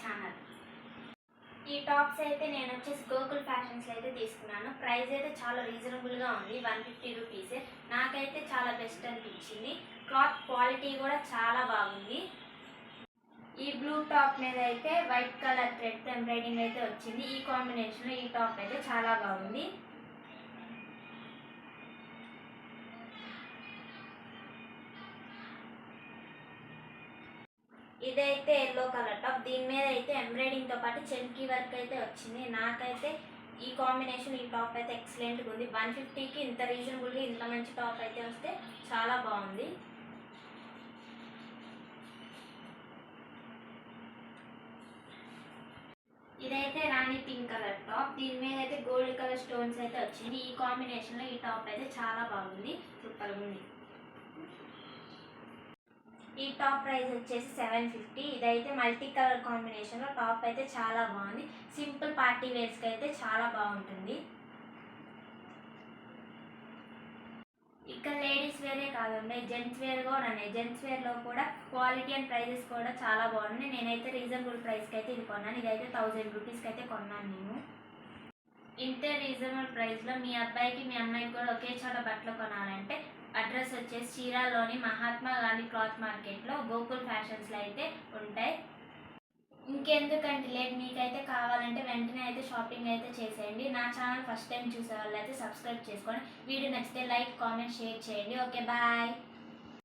Channel ఈ tops అయితే నేను వచ్చేసి గోకుల్ ఫ్యాషన్స్ అయితే తీసుకున్నాను. ప్రైస్ అయితే చాలా రీజనబుల్గా ఉంది. వన్ ఫిఫ్టీ రూపీసే నాకైతే చాలా బెస్ట్ అనిపించింది. క్లాత్ క్వాలిటీ కూడా చాలా బాగుంది. ఈ బ్లూ టాప్ మీద అయితే వైట్ కలర్ థ్రెడ్ ఎంబ్రాయిడింగ్ అయితే వచ్చింది. ఈ కాంబినేషన్లో ఈ టాప్ అయితే చాలా బాగుంది. ఇదైతే ఎల్లో కలర్ టాప్ దీని మీద అయితే ఎంబ్రాయిడింగ్తో పాటు చెంకీ వర్క్ అయితే వచ్చింది. నాకైతే ఈ కాంబినేషన్ ఈ టాప్ అయితే ఎక్సలెంట్గా ఉంది. వన్ ఫిఫ్టీకి ఇంత రీజనబుల్గా ఇంత మంచి టాప్ అయితే వస్తే చాలా బాగుంది. ఇదైతే రాణి పింక్ కలర్ టాప్ దీని మీద అయితే గోల్డ్ కలర్ స్టోన్స్ అయితే వచ్చింది. ఈ కాంబినేషన్లో ఈ టాప్ అయితే చాలా బాగుంది. సూపర్ ఉంది. ఈ టాప్ ప్రైస్ వచ్చేసి సెవెన్ ఫిఫ్టీ. ఇదైతే మల్టీ కలర్ కాంబినేషన్లో టాప్ అయితే చాలా బాగుంది. సింపుల్ పార్టీ వేర్స్కి అయితే చాలా బాగుంటుంది. ఇక్కడ లేడీస్ వేరే కాదండి జెంట్స్ వేర్ కూడా ఉన్నాయి. జెంట్స్ వేర్లో కూడా క్వాలిటీ అండ్ ప్రైజెస్ కూడా చాలా బాగున్నాయి. నేనైతే రీజనబుల్ ప్రైస్కి అయితే ఇది కొన్నాను. ఇదైతే థౌజండ్ రూపీస్కి అయితే కొన్నాను నేను. ఇంతే రీజనబుల్ ప్రైస్లో మీ అబ్బాయికి మీ అమ్మాయికి కూడా ఒకే చోట బట్టలు కొనాలంటే అడ్రస్ వచ్చేసి చీరాలోని మహాత్మా గాంధీ క్లాత్ మార్కెట్లో గోకుల్ ఫ్యాషన్స్లో అయితే ఉంటాయి. ఇంకెందుకంటే లేట్ మీకైతే కావాలంటే వెంటనే అయితే షాపింగ్ అయితే చేసేయండి. నా ఛానల్ ఫస్ట్ టైం చూసే వాళ్ళు అయితే సబ్స్క్రైబ్ చేసుకోండి వీడియో నచ్చితే లైక్ కామెంట్ షేర్ చేయండి. Okay bye.